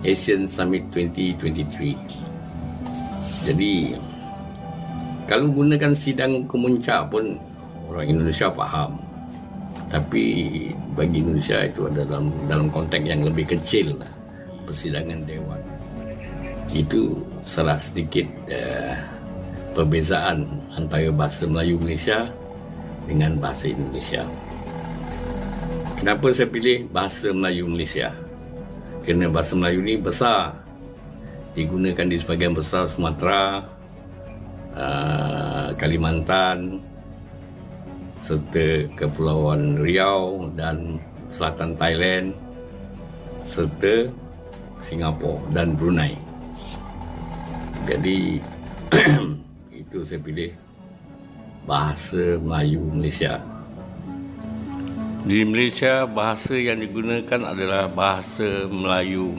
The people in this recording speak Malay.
Asian Summit 2023. Jadi kalau gunakan sidang kemuncak pun orang Indonesia faham. Tapi bagi Indonesia itu ada dalam dalam konteks yang lebih kecil lah persidangan dewan. Itu salah sedikit uh, perbezaan antara bahasa Melayu Malaysia dengan bahasa Indonesia. Kenapa saya pilih bahasa Melayu Malaysia? Kerana bahasa Melayu ni besar. Digunakan di sebahagian besar Sumatera, uh, Kalimantan, serta Kepulauan Riau dan Selatan Thailand, serta Singapura dan Brunei. Jadi itu saya pilih bahasa Melayu Malaysia. Di Malaysia bahasa yang digunakan adalah bahasa Melayu